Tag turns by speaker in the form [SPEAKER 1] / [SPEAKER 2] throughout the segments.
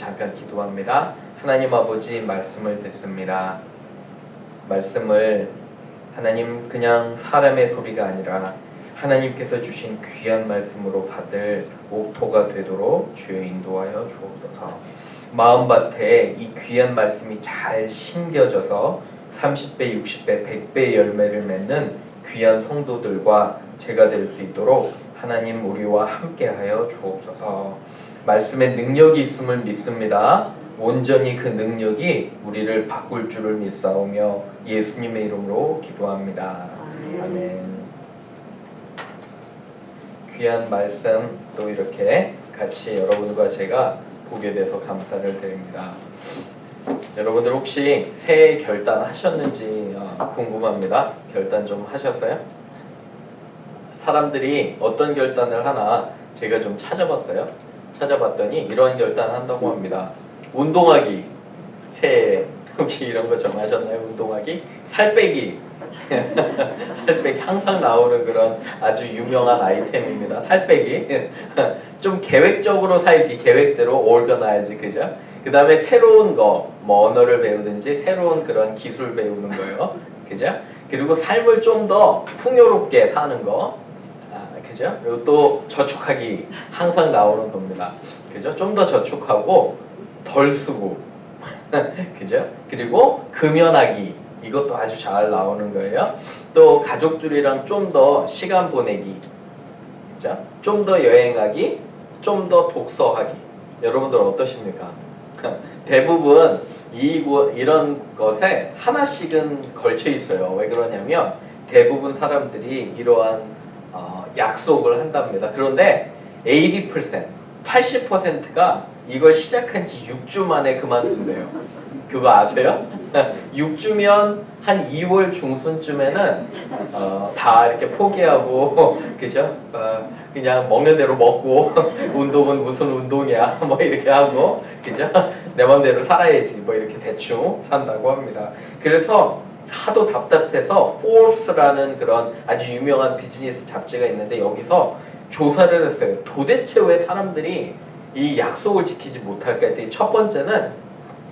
[SPEAKER 1] 잠깐 기도합니다. 하나님 아버지 말씀을 듣습니다. 말씀을 하나님 그냥 사람의 소리가 아니라 하나님께서 주신 귀한 말씀으로 받을 옥토가 되도록 주여 인도하여 주옵소서. 마음밭에 이 귀한 말씀이 잘 심겨져서 30배, 60배, 100배 열매를 맺는 귀한 성도들과 제가 될 수 있도록 하나님 우리와 함께하여 주옵소서. 말씀에 능력이 있음을 믿습니다. 온전히 그 능력이 우리를 바꿀 줄을 믿사오며 예수님의 이름으로 기도합니다.
[SPEAKER 2] 아멘.
[SPEAKER 1] 귀한 말씀 또 이렇게 같이 여러분과 제가 보게 돼서 감사를 드립니다. 여러분들 혹시 새해 결단 하셨는지 어, 궁금합니다. 결단 좀 하셨어요? 사람들이 어떤 결단을 하나 제가 좀 찾아봤어요. 찾아봤더니 이러한 결단 한다고 합니다. 운동하기 새해 혹시 이런 거 정하셨나요? 운동하기 살 빼기 살 빼기 항상 나오는 그런 아주 유명한 아이템입니다. 살 빼기 좀 계획적으로 살기 계획대로 올거나야지 그죠? 그 다음에 새로운 거, 뭐 언어를 배우든지 새로운 그런 기술 배우는 거요. 그죠? 그리고 삶을 좀 더 풍요롭게 사는 거. 아, 그죠? 그리고 또 저축하기 항상 나오는 겁니다. 그죠? 좀 더 저축하고 덜 쓰고. 그죠? 그리고 금연하기. 이것도 아주 잘 나오는 거예요. 또 가족들이랑 좀 더 시간 보내기. 그죠? 좀 더 여행하기, 좀 더 독서하기. 여러분들 어떠십니까? 대부분 이 이런 것에 하나씩은 걸쳐 있어요. 왜 그러냐면 대부분 사람들이 이러한 어, 약속을 한답니다. 그런데 80%, 80%가 이걸 시작한 지 6주 만에 그만둔대요. 그거 아세요? 6주면 한 2월 중순쯤에는 어, 다 이렇게 포기하고 그죠? 어, 그냥 먹는 대로 먹고 운동은 무슨 운동이야 뭐 이렇게 하고 그죠? 내 맘대로 살아야지 뭐 이렇게 대충 산다고 합니다. 그래서 하도 답답해서 Forbes라는 그런 아주 유명한 비즈니스 잡지가 있는데 여기서 조사를 했어요. 도대체 왜 사람들이 이 약속을 지키지 못할까 했더니 첫 번째는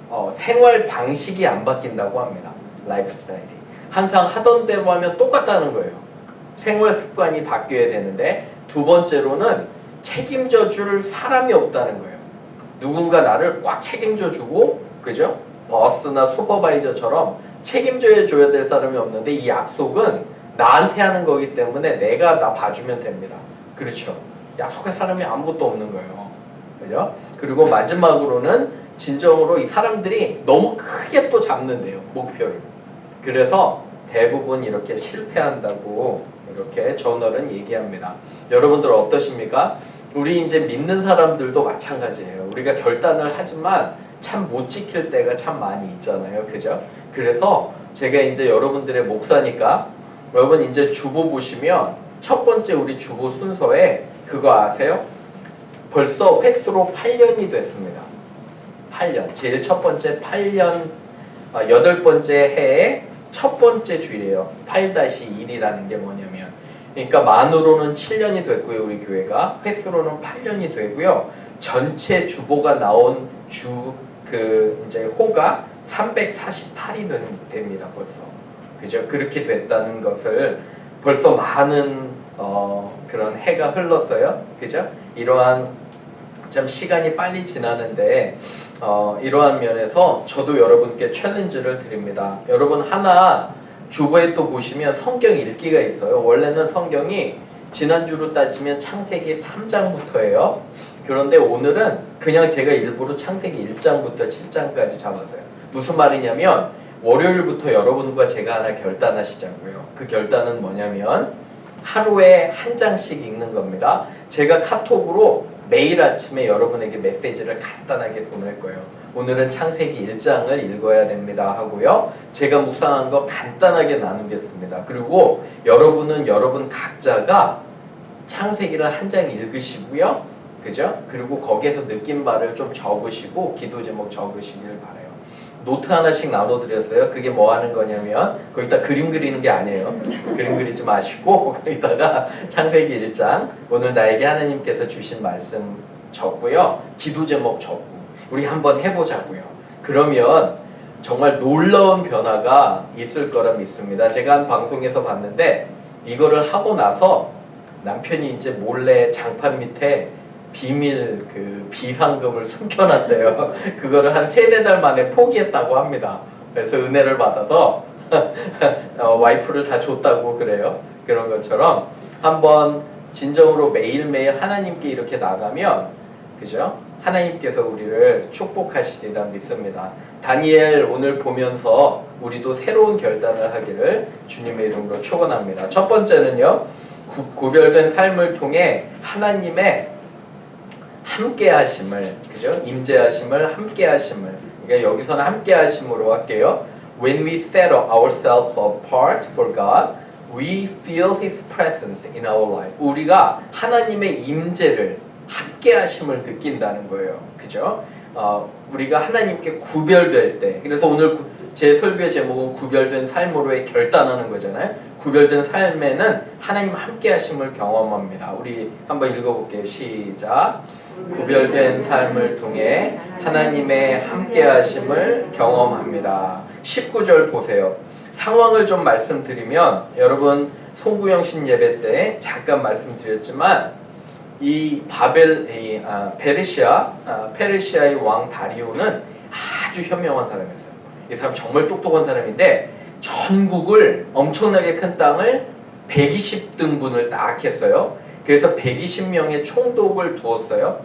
[SPEAKER 1] 어, 생활 방식이 안 바뀐다고 합니다. 라이프 스타일이. 항상 하던 대로 하면 똑같다는 거예요. 생활 습관이 바뀌어야 되는데 두 번째로는 책임져 줄 사람이 없다는 거예요. 누군가 나를 꽉 책임져 주고 그죠? 버스나 슈퍼바이저처럼 책임져 줘야 될 사람이 없는데 이 약속은 나한테 하는 거기 때문에 내가 나 봐주면 됩니다. 그렇죠. 약속할 사람이 아무것도 없는 거예요. 그죠? 그리고 마지막으로는 진정으로 이 사람들이 너무 크게 또 잡는데요. 목표를. 그래서 대부분 이렇게 실패한다고 이렇게 저널은 얘기합니다. 여러분들 어떠십니까? 우리 이제 믿는 사람들도 마찬가지예요. 우리가 결단을 하지만 참 못 지킬 때가 참 많이 있잖아요. 그죠? 그래서 제가 이제 여러분들의 목사니까 여러분 이제 주보 보시면 첫 번째 우리 주보 순서에 그거 아세요? 벌써 횟수로 8년이 됐습니다. 8년. 제일 첫 번째 8년, 아, 여덟 번째 해의 첫 번째 주일이에요. 8-1이라는 게 뭐냐면. 그러니까 만으로는 7년이 됐고요, 우리 교회가. 횟수로는 8년이 되고요. 전체 주보가 나온 주, 그, 이제 호가 348이 됩니다, 벌써. 그죠? 그렇게 됐다는 것을 벌써 많은, 어, 그런 해가 흘렀어요. 그죠? 이러한 참 시간이 빨리 지나는데 어, 이러한 면에서 저도 여러분께 챌린지를 드립니다. 여러분 하나 주보에 또 보시면 성경 읽기가 있어요. 원래는 성경이 지난주로 따지면 창세기 3장부터예요. 그런데 오늘은 그냥 제가 일부러 창세기 1장부터 7장까지 잡았어요. 무슨 말이냐면 월요일부터 여러분과 제가 하나 결단하시자고요. 그 결단은 뭐냐면 하루에 한 장씩 읽는 겁니다. 제가 카톡으로 매일 아침에 여러분에게 메시지를 간단하게 보낼 거예요. 오늘은 창세기 1장을 읽어야 됩니다 하고요. 제가 묵상한 거 간단하게 나누겠습니다. 그리고 여러분은 여러분 각자가 창세기를 한 장 읽으시고요. 그죠? 그리고 거기에서 느낀 바를 좀 적으시고 기도 제목 적으시길 바래요. 노트 하나씩 나눠드렸어요. 그게 뭐 하는 거냐면 거기다 그림 그리는 게 아니에요. 그림 그리지 마시고 거기다가 창세기 1장 오늘 나에게 하나님께서 주신 말씀 적고요. 기도 제목 적고 우리 한번 해보자고요. 그러면 정말 놀라운 변화가 있을 거라 믿습니다. 제가 한 방송에서 봤는데 이거를 하고 나서 남편이 이제 몰래 장판 밑에 비밀 그 비상금을 숨겨놨대요. 그거를 한 세네 달 만에 포기했다고 합니다. 그래서 은혜를 받아서 어, 와이프를 다 줬다고 그래요. 그런 것처럼 한번 진정으로 매일매일 하나님께 이렇게 나가면 그죠? 하나님께서 우리를 축복하시리라 믿습니다. 다니엘 오늘 보면서 우리도 새로운 결단을 하기를 주님의 이름으로 축원합니다. 첫 번째는요. 구, 구별된 삶을 통해 하나님의 함께 하심을 그죠? 임재 하심을 함께 하심을 그러니까 여기서는 함께 하심으로 할게요. When we set ourselves apart for God, we feel his presence in our life. 우리가 하나님의 임재를 함께 하심을 느낀다는 거예요. 그죠? 어, 우리가 하나님께 구별될 때 그래서 오늘 구, 제 설교의 제목은 구별된 삶으로의 결단하는 거잖아요. 구별된 삶에는 하나님 함께 하심을 경험합니다. 우리 한번 읽어볼게요. 시작. 구별된 삶을 통해 하나님의 함께 하심을 경험합니다. 19절 보세요. 상황을 좀 말씀드리면 여러분 송구영신 예배 때 잠깐 말씀드렸지만 이 바벨 이 아, 페르시아 아, 페르시아의 왕 다리오는 아주 현명한 사람이었어요. 이 사람 정말 똑똑한 사람인데 전국을 엄청나게 큰 땅을 120등분을 딱 했어요. 그래서 120명의 총독을 두었어요.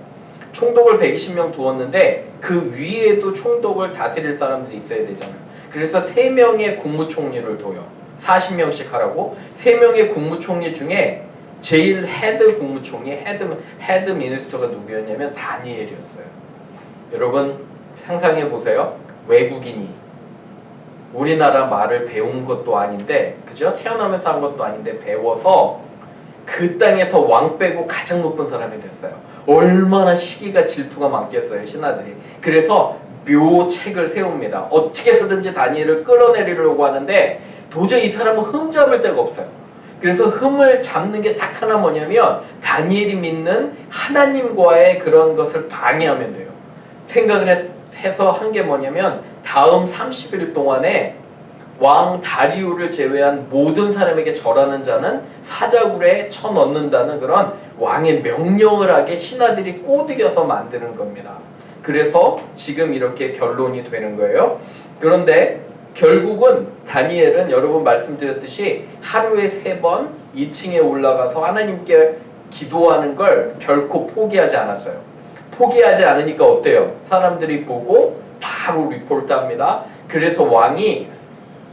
[SPEAKER 1] 총독을 120명 두었는데 그 위에도 총독을 다스릴 사람들이 있어야 되잖아요. 그래서 3명의 국무총리를 둬요. 40명씩 하라고. 3명의 국무총리 중에 제일 헤드 국무총리, 헤드, 헤드 미니스터가 누구였냐면 다니엘이었어요. 여러분 상상해 보세요. 외국인이 우리나라 말을 배운 것도 아닌데, 그죠? 태어나면서 한 것도 아닌데 배워서 그 땅에서 왕 빼고 가장 높은 사람이 됐어요. 얼마나 시기가 질투가 많겠어요, 신하들이. 그래서 묘책을 세웁니다. 어떻게 해서든지 다니엘을 끌어내리려고 하는데 도저히 이 사람은 흠 잡을 데가 없어요. 그래서 흠을 잡는 게 딱 하나 뭐냐면 다니엘이 믿는 하나님과의 그런 것을 방해하면 돼요. 생각을 해- 해서 한 게 뭐냐면 다음 30일 동안에 왕 다리우를 제외한 모든 사람에게 절하는 자는 사자굴에 쳐넣는다는 그런 왕의 명령을 하게 신하들이 꼬드겨서 만드는 겁니다. 그래서 지금 이렇게 결론이 되는 거예요. 그런데 결국은 다니엘은 여러분 말씀드렸듯이 하루에 세 번 2층에 올라가서 하나님께 기도하는 걸 결코 포기하지 않았어요. 포기하지 않으니까 어때요? 사람들이 보고 바로 리포트합니다. 그래서 왕이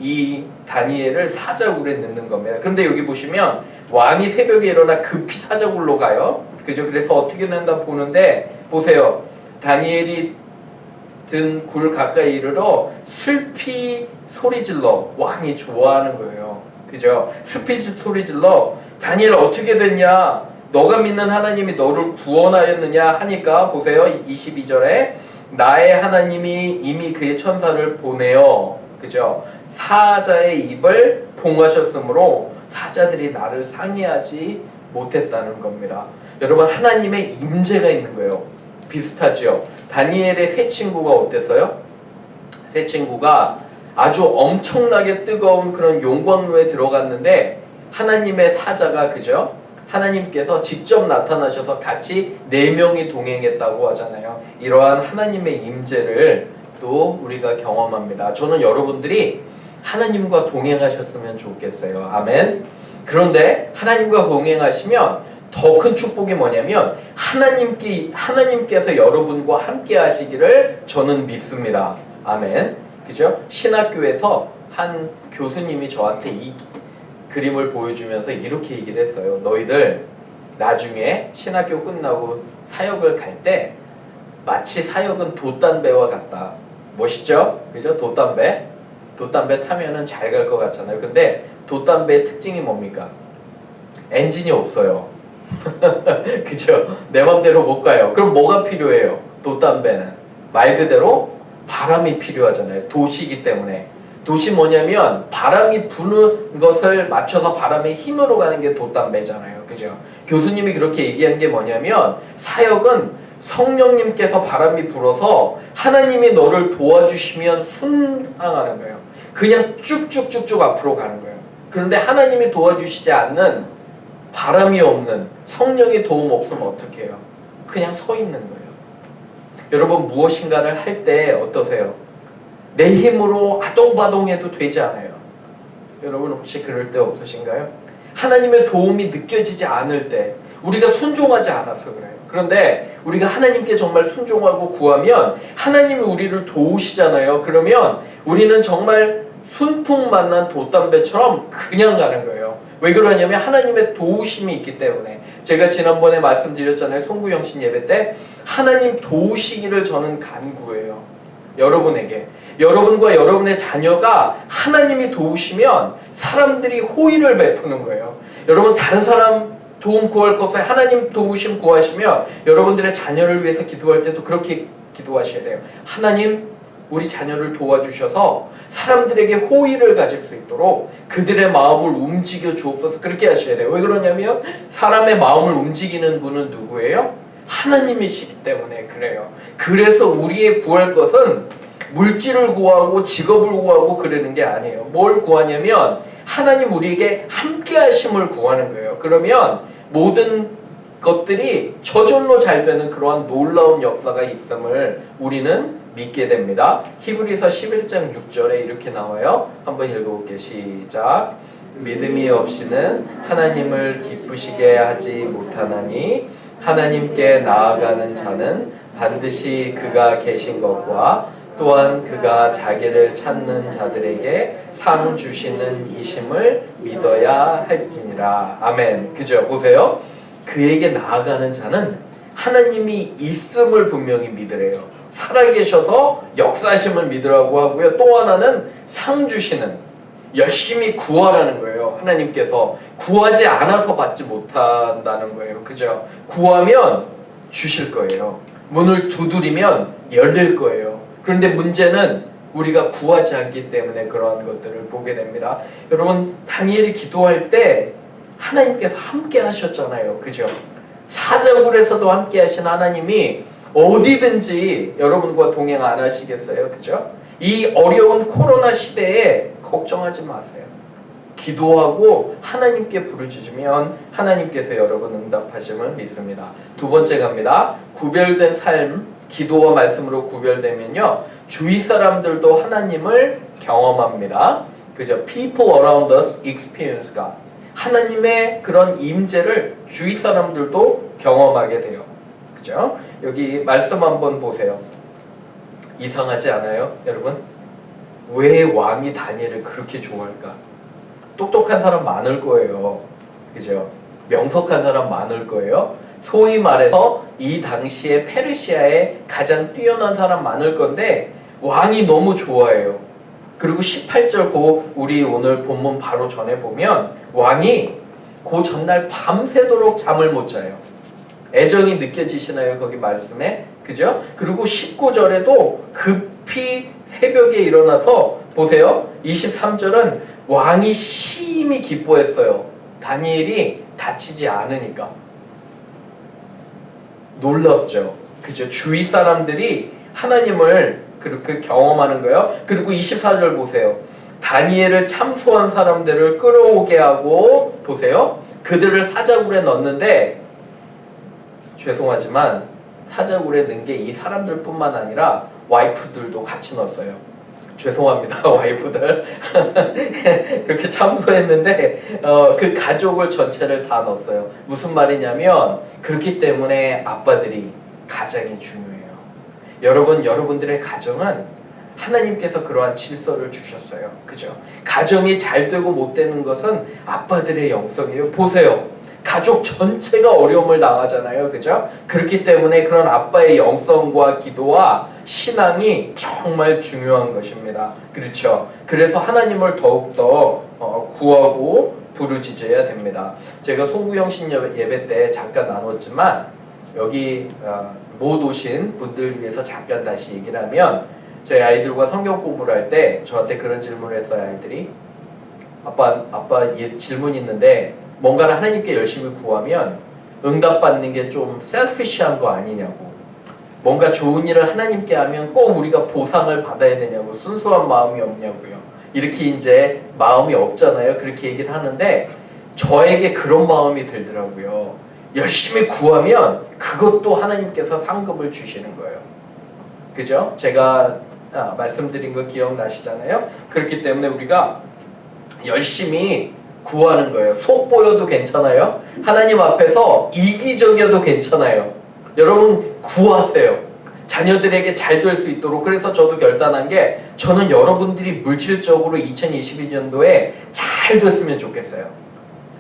[SPEAKER 1] 이 다니엘을 사자굴에 넣는 겁니다. 그런데 여기 보시면 왕이 새벽에 일어나 급히 사자굴로 가요. 그죠? 그래서 어떻게 된다 보는데 보세요. 다니엘이 든 굴 가까이 이르러 슬피 소리 질러 왕이 좋아하는 거예요. 그죠? 슬피 소리 질러 다니엘 어떻게 됐냐? 너가 믿는 하나님이 너를 구원하였느냐 하니까 보세요. 22절에 나의 하나님이 이미 그의 천사를 보내어 그죠? 사자의 입을 봉하셨으므로 사자들이 나를 상해하지 못했다는 겁니다. 여러분 하나님의 임재가 있는 거예요. 비슷하죠. 다니엘의 세 친구가 어땠어요? 세 친구가 아주 엄청나게 뜨거운 그런 용광로에 들어갔는데 하나님의 사자가 그죠? 하나님께서 직접 나타나셔서 같이 네 명이 동행했다고 하잖아요. 이러한 하나님의 임재를 또 우리가 경험합니다. 저는 여러분들이 하나님과 동행하셨으면 좋겠어요. 아멘. 그런데 하나님과 동행하시면 더 큰 축복이 뭐냐면 하나님께 하나님께서 여러분과 함께 하시기를 저는 믿습니다. 아멘. 그죠? 신학교에서 한 교수님이 저한테 이 그림을 보여주면서 이렇게 얘기를 했어요. 너희들 나중에 신학교 끝나고 사역을 갈 때 마치 사역은 돛담배와 같다. 멋있죠? 그죠? 돛담배. 돛담배 타면은 잘 갈 것 같잖아요. 근데 돛담배의 특징이 뭡니까? 엔진이 없어요. 그죠? 내 맘대로 못 가요. 그럼 뭐가 필요해요? 돛담배는 말 그대로 바람이 필요하잖아요. 도시기 때문에. 도시 뭐냐면 바람이 부는 것을 맞춰서 바람의 힘으로 가는 게 돛담배잖아요. 그죠? 교수님이 그렇게 얘기한 게 뭐냐면 사역은 성령님께서 바람이 불어서 하나님이 너를 도와주시면 순항하는 거예요. 그냥 쭉쭉쭉쭉 앞으로 가는 거예요. 그런데 하나님이 도와주시지 않는 바람이 없는 성령의 도움 없으면 어떻게 해요? 그냥 서 있는 거예요. 여러분 무엇인가를 할 때 어떠세요? 내 힘으로 아동바동해도 되지 않아요. 여러분 혹시 그럴 때 없으신가요? 하나님의 도움이 느껴지지 않을 때 우리가 순종하지 않아서 그래요. 그런데 우리가 하나님께 정말 순종하고 구하면 하나님이 우리를 도우시잖아요. 그러면 우리는 정말 순풍 만난 돛담배처럼 그냥 가는 거예요. 왜 그러냐면 하나님의 도우심이 있기 때문에 제가 지난번에 말씀드렸잖아요. 송구영신 예배 때 하나님 도우시기를 저는 간구해요. 여러분에게 여러분과 여러분의 자녀가 하나님이 도우시면 사람들이 호의를 베푸는 거예요. 여러분 다른 사람 도움 구할 것에 하나님 도우심 구하시면 여러분들의 자녀를 위해서 기도할 때도 그렇게 기도하셔야 돼요. 하나님 우리 자녀를 도와주셔서 사람들에게 호의를 가질 수 있도록 그들의 마음을 움직여 주옵소서 그렇게 하셔야 돼요. 왜 그러냐면 사람의 마음을 움직이는 분은 누구예요? 하나님이시기 때문에 그래요. 그래서 우리의 구할 것은 물질을 구하고 직업을 구하고 그러는 게 아니에요. 뭘 구하냐면 하나님 우리에게 함께 하심을 구하는 거예요. 그러면 모든 것들이 저절로 잘 되는 그러한 놀라운 역사가 있음을 우리는 믿게 됩니다. 히브리서 11장 6절에 이렇게 나와요. 한번 읽어볼게요. 시작. 믿음이 없이는 하나님을 기쁘시게 하지 못하나니 하나님께 나아가는 자는 반드시 그가 계신 것과 또한 그가 자기를 찾는 자들에게 상 주시는 이심을 믿어야 할지니라. 아멘. 그죠? 보세요. 그에게 나아가는 자는 하나님이 있음을 분명히 믿으래요. 살아계셔서 역사하심을 믿으라고 하고요. 또 하나는 상 주시는 열심히 구하라는 거예요. 하나님께서 구하지 않아서 받지 못한다는 거예요. 그죠? 구하면 주실 거예요. 문을 두드리면 열릴 거예요. 그런데 문제는 우리가 구하지 않기 때문에 그러한 것들을 보게 됩니다. 여러분, 다니엘이 기도할 때 하나님께서 함께 하셨잖아요. 그죠? 사자굴에서도 함께 하신 하나님이 어디든지 여러분과 동행 안 하시겠어요? 그죠? 이 어려운 코로나 시대에 걱정하지 마세요. 기도하고 하나님께 부르짖으면 하나님께서 여러분 응답하심을 믿습니다. 두 번째 갑니다. 구별된 삶, 기도와 말씀으로 구별되면요. 주위 사람들도 하나님을 경험합니다. 그죠? People around us experience God. 하나님의 그런 임재를 주위 사람들도 경험하게 돼요. 그죠? 여기 말씀 한번 보세요. 이상하지 않아요, 여러분? 왜 왕이 다니엘을 그렇게 좋아할까? 똑똑한 사람 많을 거예요. 그죠? 명석한 사람 많을 거예요. 소위 말해서 이 당시에 페르시아에 가장 뛰어난 사람 많을 건데 왕이 너무 좋아해요. 그리고 18절 고 우리 오늘 본문 바로 전에 보면 왕이 그 전날 밤새도록 잠을 못 자요. 애정이 느껴지시나요? 거기 말씀에? 그죠? 그리고 19절에도 급히 새벽에 일어나서 보세요. 23절은 왕이 심히 기뻐했어요. 다니엘이 다치지 않으니까. 놀랍죠. 그죠? 주위 사람들이 하나님을 그렇게 경험하는 거예요. 그리고 24절 보세요. 다니엘을 참소한 사람들을 끌어오게 하고 보세요. 그들을 사자굴에 넣었는데 죄송하지만 사자굴에 넣은 게 이 사람들뿐만 아니라 와이프들도 같이 넣었어요. 죄송합니다, 와이프들. 그렇게 참소했는데 어, 그 가족을 전체를 다 넣었어요. 무슨 말이냐면 그렇기 때문에 아빠들이 가장이 중요해요. 여러분, 여러분들의 가정은 하나님께서 그러한 질서를 주셨어요. 그죠? 가정이 잘 되고 못 되는 것은 아빠들의 영성이에요. 보세요. 가족 전체가 어려움을 당하잖아요. 그죠? 그렇기 때문에 그런 아빠의 영성과 기도와 신앙이 정말 중요한 것입니다. 그렇죠? 그래서 하나님을 더욱더 어, 구하고 부르짖어야 됩니다. 제가 송구영신 예배 때 잠깐 나눴지만 여기 어, 못 오신 분들 위해서 잠깐 다시 얘기를 하면 저희 아이들과 성경 공부를 할 때 저한테 그런 질문을 했어요 아이들이 아빠 아빠 예, 질문 있는데 뭔가를 하나님께 열심히 구하면 응답받는 게 좀 셀피시한 거 아니냐고 뭔가 좋은 일을 하나님께 하면 꼭 우리가 보상을 받아야 되냐고 순수한 마음이 없냐고요. 이렇게 이제 마음이 없잖아요. 그렇게 얘기를 하는데 저에게 그런 마음이 들더라고요. 열심히 구하면 그것도 하나님께서 상급을 주시는 거예요. 그죠? 제가 아, 말씀드린 거 기억나시잖아요. 그렇기 때문에 우리가 열심히 구하는 거예요. 속 보여도 괜찮아요. 하나님 앞에서 이기적이어도 괜찮아요. 여러분 구하세요. 자녀들에게 잘 될 수 있도록 그래서 저도 결단한 게 저는 여러분들이 물질적으로 2022년도에 잘 됐으면 좋겠어요.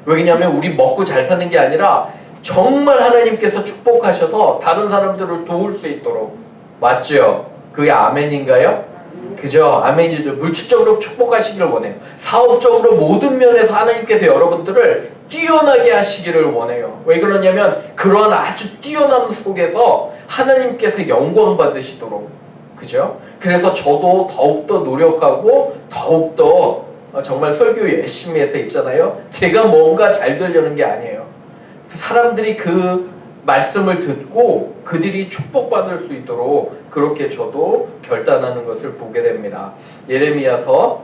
[SPEAKER 1] 왜냐하면 우리 먹고 잘 사는 게 아니라 정말 하나님께서 축복하셔서 다른 사람들을 도울 수 있도록 맞죠? 그게 아멘인가요? 그죠? 아멘이죠. 물질적으로 축복하시기를 원해요. 사업적으로 모든 면에서 하나님께서 여러분들을 뛰어나게 하시기를 원해요. 왜 그러냐면 그러한 아주 뛰어남 속에서 하나님께서 영광 받으시도록 그죠? 그래서 저도 더욱더 노력하고 더욱더 정말 설교 열심히 해서 있잖아요. 제가 뭔가 잘 되려는 게 아니에요. 사람들이 그 말씀을 듣고 그들이 축복받을 수 있도록 그렇게 저도 결단하는 것을 보게 됩니다. 예레미야서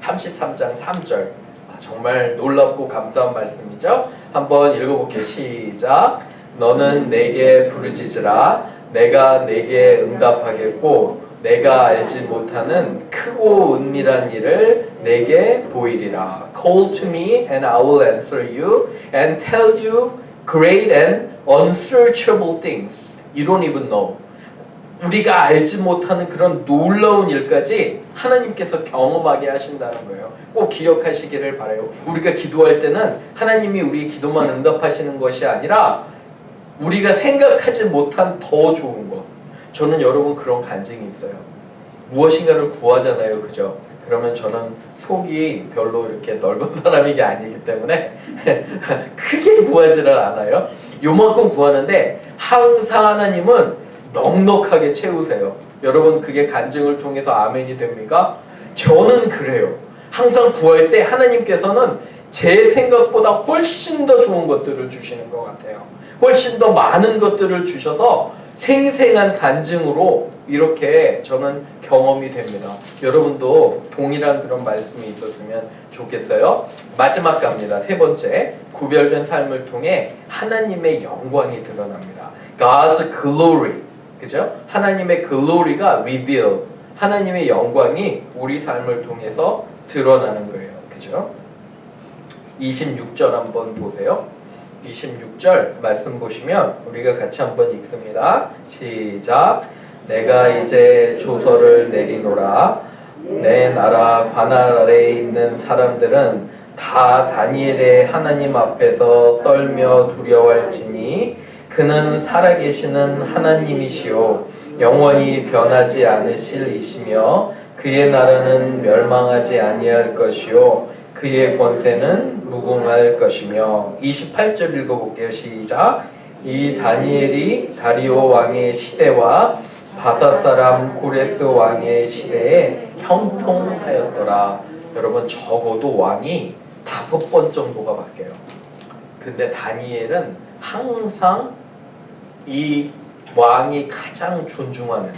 [SPEAKER 1] 33장 3절 아, 정말 놀랍고 감사한 말씀이죠. 한번 읽어볼게요. 시작. 너는 내게 부르짖으라 내가 내게 응답하겠고 내가 알지 못하는 크고 은밀한 일을 내게 보이리라. Call to me and I will answer you and tell you great and unsearchable things. You even know. 우리가 알지 못하는 그런 놀라운 일까지 하나님께서 경험하게 하신다는 거예요. 꼭 기억하시기를 바라요. 우리가 기도할 때는 하나님이 우리의 기도만 응답하시는 것이 아니라 우리가 생각하지 못한 더 좋은 것. 저는 여러분 그런 간증이 있어요. 무엇인가를 구하잖아요. 그죠? 그러면 저는 속이 별로 이렇게 넓은 사람이 아니기 때문에 크게 구하지를 않아요. 요만큼 구하는데 항상 하나님은 넉넉하게 채우세요. 여러분 그게 간증을 통해서 아멘이 됩니까? 저는 그래요. 항상 구할 때 하나님께서는 제 생각보다 훨씬 더 좋은 것들을 주시는 것 같아요. 훨씬 더 많은 것들을 주셔서 생생한 간증으로 이렇게 저는 경험이 됩니다. 여러분도 동일한 그런 말씀이 있었으면 좋겠어요. 마지막 갑니다. 세 번째, 구별된 삶을 통해 하나님의 영광이 드러납니다. God's glory. 그죠? 하나님의 glory가 reveal. 하나님의 영광이 우리 삶을 통해서 드러나는 거예요. 그죠? 26절 한번 보세요. 26절 말씀 보시면 우리가 같이 한번 읽습니다. 시작. 내가 이제 조서를 내리노라. 내 나라 관할 아래에 있는 사람들은 다 다니엘의 하나님 앞에서 떨며 두려워할지니 그는 살아계시는 하나님이시요 영원히 변하지 않으실 이시며 그의 나라는 멸망하지 아니할 것이요 그의 권세는 무궁할 것이며 28절 읽어볼게요. 시작. 이 다니엘이 다리오 왕의 시대와 바사 사람 고레스 왕의 시대에 형통하였더라. 여러분 적어도 왕이 다섯 번 정도가 바뀌어요. 근데 다니엘은 항상 이 왕이 가장 존중하는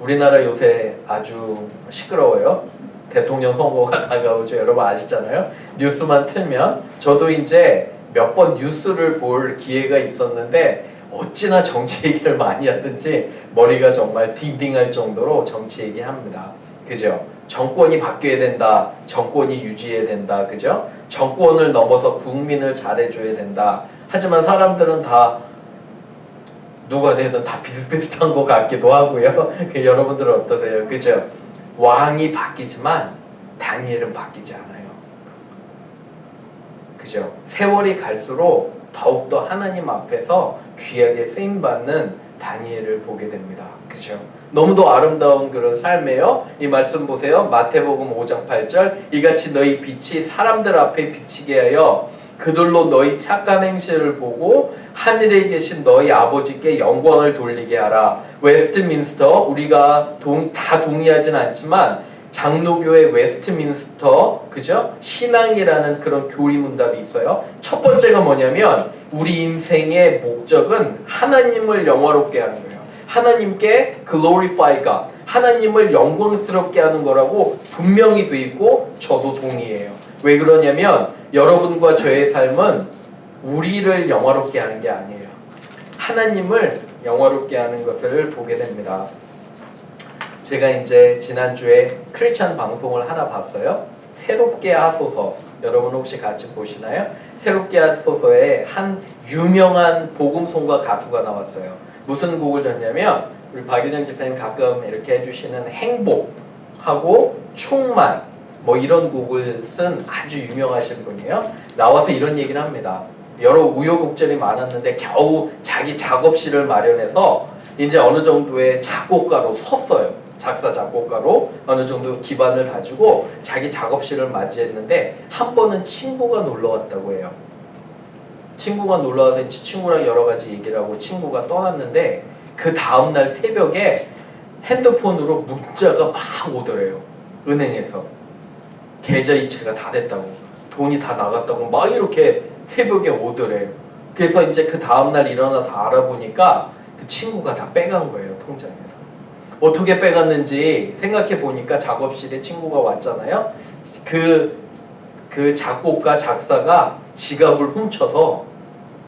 [SPEAKER 1] 우리나라 요새 아주 시끄러워요 대통령 선거가 다가오죠. 여러분 아시잖아요. 뉴스만 틀면 저도 이제 몇 번 뉴스를 볼 기회가 있었는데 어찌나 정치 얘기를 많이 하든지 머리가 정말 딩딩할 정도로 정치 얘기합니다. 그죠? 정권이 바뀌어야 된다. 정권이 유지해야 된다. 그죠? 정권을 넘어서 국민을 잘해줘야 된다. 하지만 사람들은 다 누가 되든 다 비슷비슷한 것 같기도 하고요. 그 여러분들은 어떠세요? 그죠? 왕이 바뀌지만 다니엘은 바뀌지 않아요. 그죠? 세월이 갈수록 더욱더 하나님 앞에서 귀하게 쓰임받는 다니엘을 보게 됩니다. 그죠? 너무도 아름다운 그런 삶이에요. 이 말씀 보세요. 마태복음 5장 8절 이같이 너희 빛이 사람들 앞에 비치게 하여 그들로 너희 착한 행실을 보고 하늘에 계신 너희 아버지께 영광을 돌리게 하라. 웨스트민스터 우리가 동, 다 동의하진 않지만 장로교의 웨스트민스터 그죠? 신앙이라는 그런 교리 문답이 있어요. 첫 번째가 뭐냐면 우리 인생의 목적은 하나님을 영화롭게 하는 거예요. 하나님께 glorify God, 하나님을 영광스럽게 하는 거라고 분명히 돼 있고 저도 동의해요. 왜 그러냐면 여러분과 저의 삶은 우리를 영화롭게 하는 게 아니에요. 하나님을 영화롭게 하는 것을 보게 됩니다. 제가 이제 지난주에 크리스찬 방송을 하나 봤어요. 새롭게 하소서. 여러분 혹시 같이 보시나요? 새롭게 하소서에 한 유명한 복음송가 가수가 나왔어요. 무슨 곡을 졌냐면 우리 박유정 집사님 가끔 이렇게 해주시는 행복하고 충만 뭐 이런 곡을 쓴 아주 유명하신 분이에요. 나와서 이런 얘기를 합니다. 여러 우여곡절이 많았는데 겨우 자기 작업실을 마련해서 이제 어느 정도의 작곡가로 섰어요. 작사 작곡가로 어느 정도 기반을 가지고 자기 작업실을 맞이했는데 한 번은 친구가 놀러 왔다고 해요. 친구가 놀러 와서 친구랑 여러 가지 얘기를 하고 친구가 떠났는데 그 다음 날 새벽에 핸드폰으로 문자가 막 오더래요. 은행에서 계좌 이체가 다 됐다고 돈이 다 나갔다고 막 이렇게 새벽에 오더래요. 그래서 이제 그 다음 날 일어나서 알아보니까 그 친구가 다 빼간 거예요 통장에서. 어떻게 빼갔는지 생각해 보니까 작업실에 친구가 왔잖아요. 그, 그 작곡가, 작사가 지갑을 훔쳐서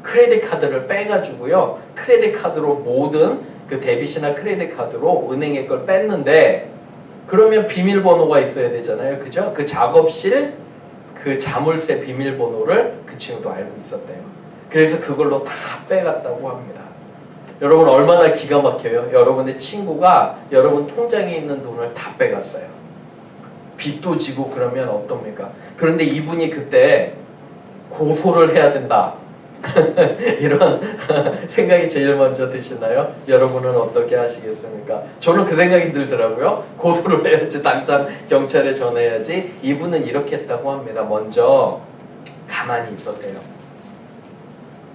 [SPEAKER 1] 크레딧 카드를 빼가지고요. 크레딧 카드로 모든 그 데빗이나 크레딧 카드로 은행의 걸 뺐는데 그러면 비밀번호가 있어야 되잖아요. 그죠? 그 작업실 그 자물쇠 비밀번호를 그 친구도 알고 있었대요. 그래서 그걸로 다 빼갔다고 합니다. 여러분 얼마나 기가 막혀요? 여러분의 친구가 여러분 통장에 있는 돈을 다 빼갔어요. 빚도 지고 그러면 어떻습니까? 그런데 이분이 그때 고소를 해야 된다. 이런 생각이 제일 먼저 드시나요? 여러분은 어떻게 하시겠습니까? 저는 그 생각이 들더라고요. 고소를 해야지 당장 경찰에 전해야지. 이분은 이렇게 했다고 합니다. 먼저 가만히 있었대요.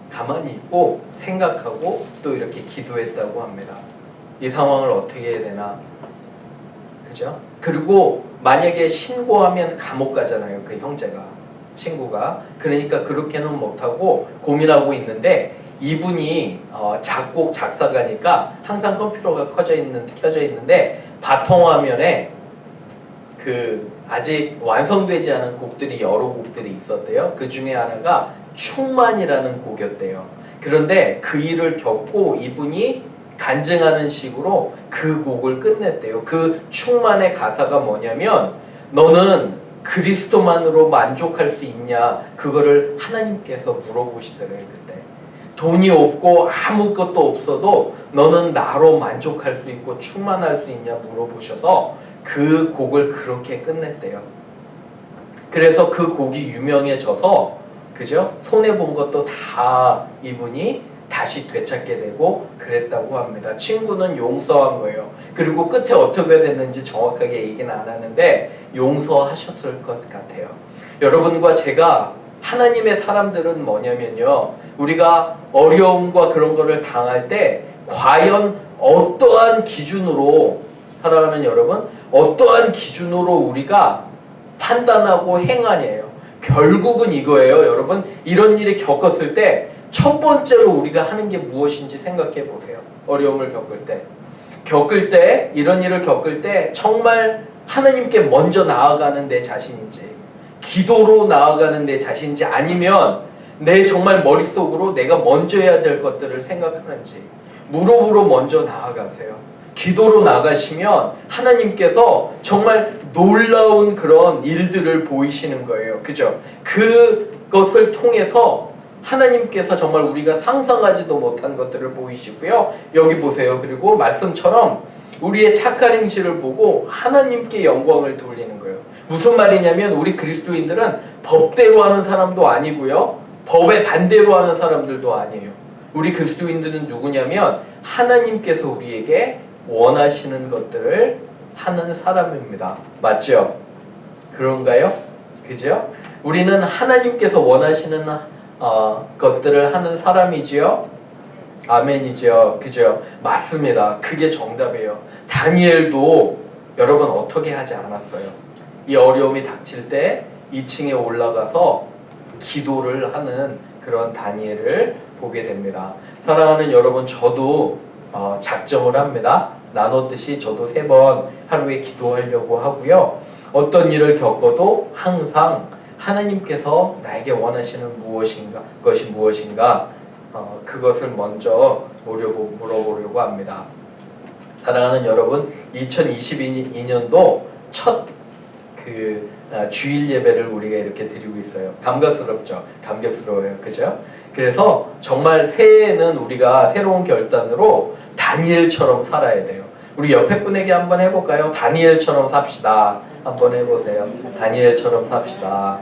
[SPEAKER 1] 가만히 있고 생각하고 또 이렇게 기도했다고 합니다. 이 상황을 어떻게 해야 되나? 그죠? 그리고 만약에 신고하면 감옥 가잖아요. 그 형제가 친구가 그러니까 그렇게는 못하고 고민하고 있는데 이분이 어, 작곡 작사가니까 항상 컴퓨터가 켜져 있는 켜져 있는데 바통 화면에 그 아직 완성되지 않은 곡들이 여러 곡들이 있었대요. 그 중에 하나가 충만이라는 곡이었대요. 그런데 그 일을 겪고 이분이 간증하는 식으로 그 곡을 끝냈대요. 그 충만의 가사가 뭐냐면 너는 그리스도만으로 만족할 수 있냐? 그거를 하나님께서 물어보시더래요 그때. 돈이 없고 아무것도 없어도 너는 나로 만족할 수 있고 충만할 수 있냐? 물어보셔서 그 곡을 그렇게 끝냈대요. 그래서 그 곡이 유명해져서 그죠? 손해 본 것도 다 이분이 다시 되찾게 되고 그랬다고 합니다. 친구는 용서한 거예요. 그리고 끝에 어떻게 됐는지 정확하게 얘기는 안 하는데 용서하셨을 것 같아요. 여러분과 제가 하나님의 사람들은 뭐냐면요. 우리가 어려움과 그런 거를 당할 때 과연 어떠한 기준으로 살아가는 여러분, 어떠한 기준으로 우리가 판단하고 행하냐예요. 결국은 이거예요, 여러분. 이런 일이 겪었을 때 첫 번째로 우리가 하는 게 무엇인지 생각해 보세요. 어려움을 겪을 때. 겪을 때, 이런 일을 겪을 때 정말 하나님께 먼저 나아가는 내 자신인지, 기도로 나아가는 내 자신인지 아니면 내 정말 머릿속으로 내가 먼저 해야 될 것들을 생각하는지, 무릎으로 먼저 나아가세요. 기도로 나가시면 하나님께서 정말 놀라운 그런 일들을 보이시는 거예요. 그죠? 그것을 통해서 하나님께서 정말 우리가 상상하지도 못한 것들을 보이시고요. 여기 보세요. 그리고 말씀처럼 우리의 착한 행실을 보고 하나님께 영광을 돌리는 거예요. 무슨 말이냐면 우리 그리스도인들은 법대로 하는 사람도 아니고요. 법에 반대로 하는 사람들도 아니에요. 우리 그리스도인들은 누구냐면 하나님께서 우리에게 원하시는 것들을 하는 사람입니다. 맞죠? 그런가요? 그죠? 우리는 하나님께서 원하시는 어, 것들을 하는 사람이지요. 아멘이죠. 그죠? 맞습니다. 그게 정답이에요. 다니엘도 여러분 어떻게 하지 않았어요? 이 어려움이 닥칠 때 2층에 올라가서 기도를 하는 그런 다니엘을 보게 됩니다. 사랑하는 여러분, 저도 어, 작정을 합니다. 나눴듯이 저도 세 번 하루에 기도하려고 하고요. 어떤 일을 겪어도 항상 하나님께서 나에게 원하시는 무엇인가 것이 무엇인가 어, 그것을 먼저 물어보, 물어보려고 합니다. 사랑하는 여러분, 2022년도 첫 그 주일 예배를 우리가 이렇게 드리고 있어요. 감격스럽죠. 감격스러워요. 그죠? 그래서 정말 새해에는 우리가 새로운 결단으로 다니엘처럼 살아야 돼요. 우리 옆에 분에게 한번 해볼까요? 다니엘처럼 삽시다. 한번 해보세요. 다니엘처럼 삽시다.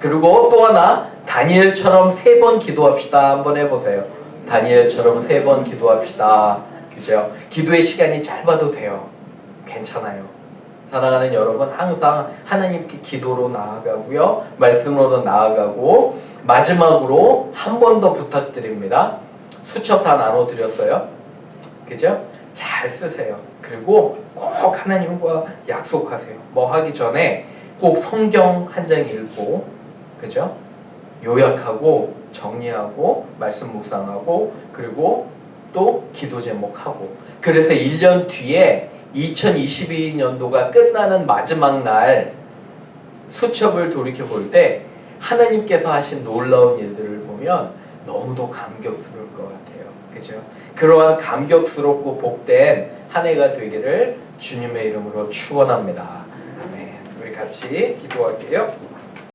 [SPEAKER 1] 그리고 또 하나 다니엘처럼 세 번 기도합시다. 한번 해보세요. 다니엘처럼 세 번 기도합시다. 그죠? 기도의 시간이 짧아도 돼요. 괜찮아요. 사랑하는 여러분 항상 하나님께 기도로 나아가고요. 말씀으로 나아가고 마지막으로 한 번 더 부탁드립니다. 수첩 다 나눠드렸어요. 그죠? 잘 쓰세요. 그리고 꼭 하나님과 약속하세요. 뭐 하기 전에 꼭 성경 한 장 읽고, 그죠? 요약하고, 정리하고, 말씀 묵상하고, 그리고 또 기도 제목하고. 그래서 1년 뒤에 2022년도가 끝나는 마지막 날 수첩을 돌이켜 볼 때 하나님께서 하신 놀라운 일들을 보면 너무도 감격스러울 것 같아요. 그죠? 그러한 감격스럽고 복된 한 해가 되기를 주님의 이름으로 축원합니다. 아멘. 우리 같이 기도할게요.